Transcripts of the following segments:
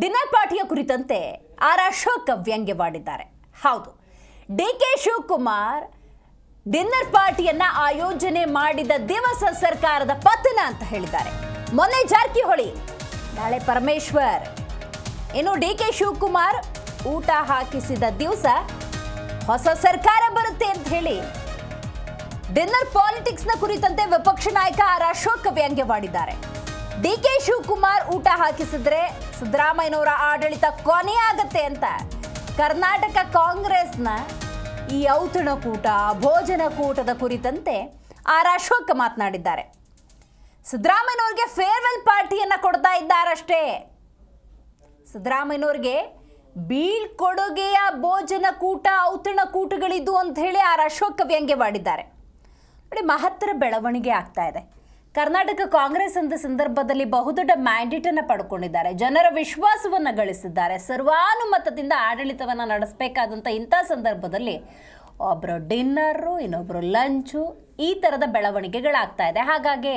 Dinner ಪಾರ್ಟಿಯ ಕುರಿತಂತೆ R Ashok ವ್ಯಂಗ್ಯವಾಡಿದ್ದಾರೆ. ಹೌದು, ಡಿ ಕೆ ಶಿವಕುಮಾರ್ ಡಿನ್ನರ್ ಪಾರ್ಟಿಯನ್ನ ಆಯೋಜನೆ ಮಾಡಿದ ದಿವಸ ಸರ್ಕಾರದ ಪತನ ಅಂತ ಹೇಳಿದ್ದಾರೆ. ಮೊನ್ನೆ ಜಾರಕಿಹೊಳಿ, ನಾಳೆ ಪರಮೇಶ್ವರ್. ಇನ್ನು ಡಿ ಕೆ ಶಿವಕುಮಾರ್ ಊಟ ಹಾಕಿಸಿದ ದಿವಸ ಹೊಸ ಸರ್ಕಾರ ಬರುತ್ತೆ ಅಂತ ಹೇಳಿ ಡಿನ್ನರ್ನ ಕುರಿತಂತೆ ವಿಪಕ್ಷ ನಾಯಕ ಆರ್ ಅಶೋಕ್ ವ್ಯಂಗ್ಯವಾಡಿದ್ದಾರೆ. ಡಿ ಕೆ ಶಿವಕುಮಾರ್ ಊಟ ಹಾಕಿಸಿದ್ರೆ ಸಿದ್ದರಾಮಯ್ಯನವರ ಆಡಳಿತ ಕೊನೆಯಾಗತ್ತೆ ಅಂತ. ಕರ್ನಾಟಕ ಕಾಂಗ್ರೆಸ್ನ ಈ ಔತಣಕೂಟ ಭೋಜನಕೂಟದ ಕುರಿತಂತೆ ಆರ್ ಅಶೋಕ್ ಮಾತನಾಡಿದ್ದಾರೆ. ಸಿದ್ದರಾಮಯ್ಯನವ್ರಿಗೆ ಫೇರ್ವೆಲ್ ಪಾರ್ಟಿಯನ್ನ ಕೊಡ್ತಾ ಇದ್ದಾರಷ್ಟೇ. ಸಿದ್ದರಾಮಯ್ಯನವ್ರಿಗೆ ಬೀಳ್ಕೊಡುಗೆಯ ಭೋಜನ ಕೂಟ, ಔತಣ ಕೂಟಗಳಿದ್ದು ಅಂತ ಹೇಳಿ ಆರ್ ಅಶೋಕ್ ವ್ಯಂಗ್ಯವಾಡಿದ್ದಾರೆ. ನೋಡಿ, ಮಹತ್ತರ ಬೆಳವಣಿಗೆ ಆಗ್ತಾ ಇದೆ. ಕರ್ನಾಟಕ ಕಾಂಗ್ರೆಸ್ ಅಂತ ಸಂದರ್ಭದಲ್ಲಿ ಬಹುದೊಡ್ಡ ಮ್ಯಾಂಡೇಟ್ ಅನ್ನು ಪಡ್ಕೊಂಡಿದ್ದಾರೆ. ಜನರ ವಿಶ್ವಾಸವನ್ನು ಗಳಿಸಿದ್ದಾರೆ. ಸರ್ವಾನುಮತದಿಂದ ಆಡಳಿತವನ್ನ ನಡೆಸಬೇಕಾದಂಥ ಇಂಥ ಸಂದರ್ಭದಲ್ಲಿ ಒಬ್ಬರು ಡಿನ್ನರು ಇನ್ನೊಬ್ಬರು ಲಂಚು ಈ ಥರದ ಬೆಳವಣಿಗೆಗಳಾಗ್ತಾ ಇದೆ. ಹಾಗಾಗಿ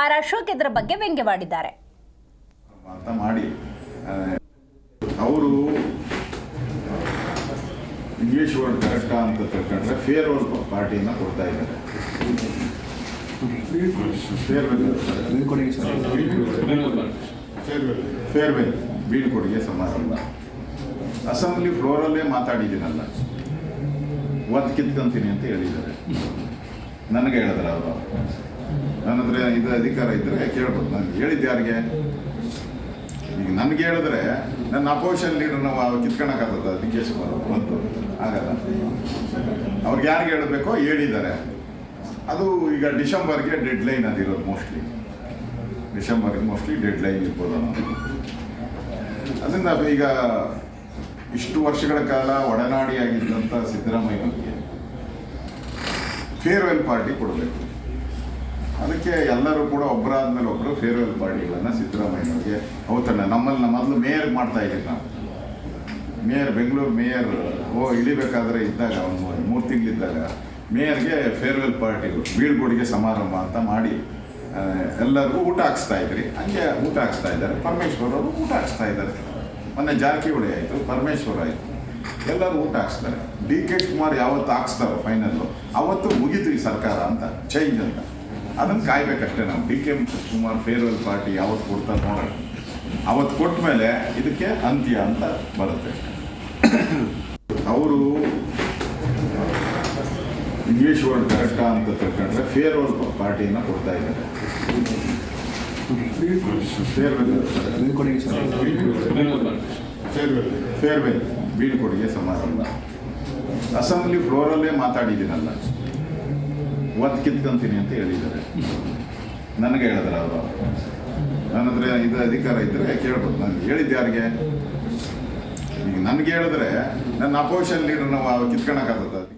ಆರ್ ಅಶೋಕ್ ಇದರ ಬಗ್ಗೆ ವ್ಯಂಗ್ಯವಾಡಿದ್ದಾರೆ. ಮಾಡಿ ಅವರು ಇಂಗ್ಲಿಷ್ ವರ್ಡ್ ಕರೆಕ್ಟಾ ಅಂತ ತಿಳ್ಕೊಂಡ್ರೆ ಫೇರ್ವೆಲ್ ಪಾರ್ಟಿಯನ್ನು ಕೊಡ್ತಾ ಇದ್ದಾರೆ. ಫೇರ್ವೆಲ್ ಬೀಳ್ಕೊಡುಗೆ ಸಮಾರಂಭ. ಅಸೆಂಬ್ಲಿ ಫ್ಲೋರಲ್ಲೇ ಮಾತಾಡಿದ್ದೀನಲ್ಲ. ಒತ್ತು ಕಿತ್ಕೊಂತೀನಿ ಅಂತ ಹೇಳಿದ್ದಾರೆ. ನನಗೆ ಹೇಳಿದ್ರೆ ಅವರು. ನನ್ನ ಹತ್ರ ಇದು ಅಧಿಕಾರ ಇದ್ದರೆ ಕೇಳ್ಬೋದು. ನಾನು ಹೇಳಿದ್ದು ಯಾರಿಗೆ? ಈಗ ನನಗೆ ಹೇಳಿದ್ರೆ ನನ್ನ ಅಪೋಸಿಷನ್ ಲೀಡರ್ ನಾವು ಕಿತ್ಕೊಳಕ್ಕಾಗತ್ತ ಡಿ ಕೆ ಶಿವಕುಮಾರ್ ಆಗಲ್ಲ. ಅವ್ರಿಗೆ ಯಾರಿಗೆ ಹೇಳಬೇಕೋ ಹೇಳಿದ್ದಾರೆ. ಅದು ಈಗ ಡಿಸೆಂಬರ್ಗೆ ಡೆಡ್ ಲೈನ್ ಅದಿರೋದು ಮೋಸ್ಟ್ಲಿ ಡಿಸೆಂಬರ್ಗೆ ಮೋಸ್ಟ್ಲಿ ಡೆಡ್ ಲೈನ್ ಇರ್ಬೋದು ಅನ್ನೋದು. ಅದರಿಂದ ಈಗ ಇಷ್ಟು ವರ್ಷಗಳ ಕಾಲ ಒಡನಾಡಿಯಾಗಿದ್ದಂಥ ಸಿದ್ದರಾಮಯ್ಯನಿಗೆ ಫೇರ್ವೆಲ್ ಪಾರ್ಟಿ ಕೊಡಬೇಕು. ಅದಕ್ಕೆ ಎಲ್ಲರೂ ಕೂಡ ಒಬ್ಬರಾದ ಮೇಲೆ ಒಬ್ಬರು ಫೇರ್ವೆಲ್ ಪಾರ್ಟಿಗಳನ್ನು ಸಿದ್ದರಾಮಯ್ಯನವರಿಗೆ ಅವತ್ತನ್ನ ನಮ್ಮಲ್ಲಿ ಮೊದಲು ಮೇಯರ್ ಮಾಡ್ತಾ ಇದ್ದೀವಿ ನಾವು. ಮೇಯರ್ ಬೆಂಗಳೂರು ಮೇಯರ್ ಓ, ಇಳಿಬೇಕಾದ್ರೆ ಇದ್ದಾಗ ಒಂದು ಮೂರು ತಿಂಗಳಿದ್ದಾಗ ಮೇಯರ್ಗೆ ಫೇರ್ವೆಲ್ ಪಾರ್ಟಿ ಬೀಳ್ಕೊಡುಗೆ ಸಮಾರಂಭ ಅಂತ ಮಾಡಿ ಎಲ್ಲರಿಗೂ ಊಟ ಹಾಕ್ಸ್ತಾ ಇದ್ರಿ. ಹಂಗೆ ಊಟ ಹಾಕ್ಸ್ತಾ ಇದ್ದಾರೆ. ಪರಮೇಶ್ವರ್ ಅವರು ಊಟ ಹಾಕ್ಸ್ತಾ ಇದ್ದಾರೆ. ಮೊನ್ನೆ ಜಾರಕಿಹೊಳಿ ಆಯಿತು, ಪರಮೇಶ್ವರ್ ಆಯಿತು. ಎಲ್ಲರೂ ಊಟ ಹಾಕ್ಸ್ತಾರೆ. ಡಿ ಕೆ ಕುಮಾರ್ ಯಾವತ್ತು ಹಾಕ್ಸ್ತಾರೋ ಫೈನಲ್ಲು ಅವತ್ತು ಮುಗೀತು ಈ ಸರ್ಕಾರ ಅಂತ ಚೇಂಜ್ ಅಂತ. ಅದನ್ನು ಕಾಯ್ಬೇಕಷ್ಟೇ ನಾವು. D K Kumar farewell party ಯಾವತ್ತು ಕೊಡ್ತಾರೆ ನೋಡೋಣ. ಅವತ್ತು ಕೊಟ್ಟ ಮೇಲೆ ಇದಕ್ಕೆ ಅಂತ್ಯ ಅಂತ ಬರುತ್ತೆ. ಅವರು ಇಂಗ್ಲಿಷ್ ವರ್ಡ್ ಕರೆಕ್ಟಾ ಅಂತ ತಿಳ್ಕೊಂಡ್ರೆ ಫೇರ್ವೆಲ್ ಪಾರ್ಟಿಯನ್ನು ಕೊಡ್ತಾ ಇದ್ದಾರೆ. ಫೇರ್ವೆಲ್ ಫೇರ್ವೆಲ್ ಬೀಳ್ಕೊಡುಗೆ ಸಮಾರಂಭ. ಅಸೆಂಬ್ಲಿ ಫ್ಲೋರಲ್ಲೇ ಮಾತಾಡಿದ್ದೀನಲ್ಲ. ಒತ್ತು ಕಿತ್ಕೊಂತೀನಿ ಅಂತ ಹೇಳಿದ್ದಾರೆ. ನನಗೆ ಹೇಳಿದ್ರೆ ಅವರು. ನನ್ನ ಹತ್ರ ಇದು ಅಧಿಕಾರ ಇದ್ದರೆ ಕೇಳ್ಬೋದು. ನಾನು ಹೇಳಿದ್ದು ಯಾರಿಗೆ? ಈಗ ನನಗೆ ಹೇಳಿದ್ರೆ ನನ್ನ ಅಪೋಸಿಷನ್ ಲೀಡರ್ ನಾವು ಕಿತ್ಕೊಳಕ್ಕಾಗುತ್ತೆ